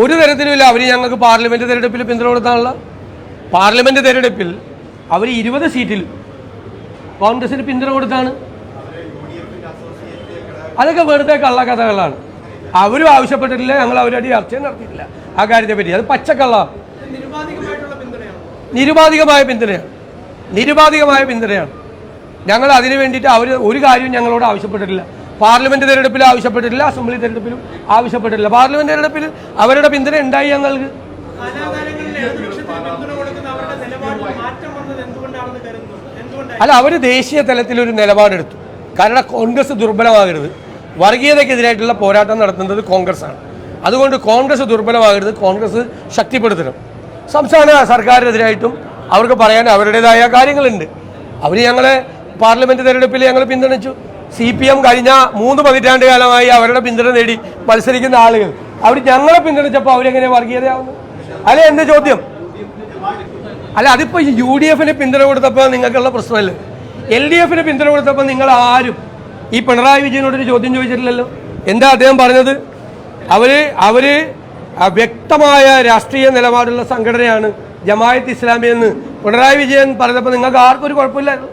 ഒരു തരത്തിലുമില്ല. അവർ ഞങ്ങൾക്ക് പാർലമെന്റ് തെരഞ്ഞെടുപ്പിൽ പിന്തുണ കൊടുത്താനുള്ള പാർലമെന്റ് തെരഞ്ഞെടുപ്പിൽ അവർ ഇരുപത് സീറ്റിൽ കോൺഗ്രസിന് പിന്തുണ കൊടുത്താണ്. അതൊക്കെ വെറുതെ കള്ളക്കഥകളാണ് അവരും ആവശ്യപ്പെട്ടിട്ടില്ല. ഞങ്ങൾ അവരുടെ ചർച്ച നടത്തിയിട്ടില്ല. ആ കാര്യത്തെ പറ്റി. അത് പച്ചക്കള്ള നിരുപാധികമായ പിന്തുണയാണ്. നിരുപാധികമായ പിന്തുണയാണ്. ഞങ്ങൾ അതിനു വേണ്ടിയിട്ട് അവർ ഒരു കാര്യവും ഞങ്ങളോട് ആവശ്യപ്പെട്ടിട്ടില്ല. പാർലമെന്റ് തെരഞ്ഞെടുപ്പിൽ ആവശ്യപ്പെട്ടിട്ടില്ല അസംബ്ലി തെരഞ്ഞെടുപ്പിലും ആവശ്യപ്പെട്ടിട്ടില്ല. പാർലമെന്റ് തെരഞ്ഞെടുപ്പിൽ അവരുടെ പിന്തുണ ഉണ്ടായി ഞങ്ങൾക്ക്? അല്ല അവർ ദേശീയ തലത്തിൽ ഒരു നിലപാടെടുത്തു. കാരണം കോൺഗ്രസ് ദുർബലമാകരുത്. വർഗീയതയ്ക്കെതിരായിട്ടുള്ള പോരാട്ടം നടത്തുന്നത് കോൺഗ്രസ് ആണ് അതുകൊണ്ട് കോൺഗ്രസ് ദുർബലമാകരുത് കോൺഗ്രസ് ശക്തിപ്പെടുത്തണം. സംസ്ഥാന സർക്കാരിനെതിരായിട്ടും അവർക്ക് പറയാൻ അവരുടേതായ കാര്യങ്ങളുണ്ട്. അവർ ഞങ്ങളെ പാർലമെന്റ് തെരഞ്ഞെടുപ്പിൽ ഞങ്ങൾ പിന്തുണച്ചു. സി പി എം കഴിഞ്ഞ മൂന്ന് പതിറ്റാണ്ട് കാലമായി അവരുടെ പിന്തുണ നേടി മത്സരിക്കുന്ന ആളുകൾ. അവർ ഞങ്ങളെ പിന്തുണച്ചപ്പോൾ അവരെങ്ങനെ വർഗീയതയാവുന്നു? അല്ലെ എന്റെ ചോദ്യം? അല്ല അതിപ്പോ യു ഡി എഫിന് പിന്തുണ കൊടുത്തപ്പോൾ നിങ്ങൾക്കുള്ള പ്രശ്നമല്ലേ? എൽ ഡി എഫിന് പിന്തുണ കൊടുത്തപ്പോൾ നിങ്ങൾ ആരും ഈ പിണറായി വിജയനോട് ഒരു ചോദ്യം ചോദിച്ചിട്ടില്ലല്ലോ? എന്താ അദ്ദേഹം പറഞ്ഞത്? അവർ അവർ വ്യക്തമായ രാഷ്ട്രീയ നിലപാടുള്ള സംഘടനയാണ് ജമായത്ത് ഇസ്ലാമി എന്ന് പിണറായി വിജയൻ പറഞ്ഞപ്പോൾ നിങ്ങൾക്ക് ആർക്കും ഒരു കുഴപ്പമില്ലായിരുന്നു.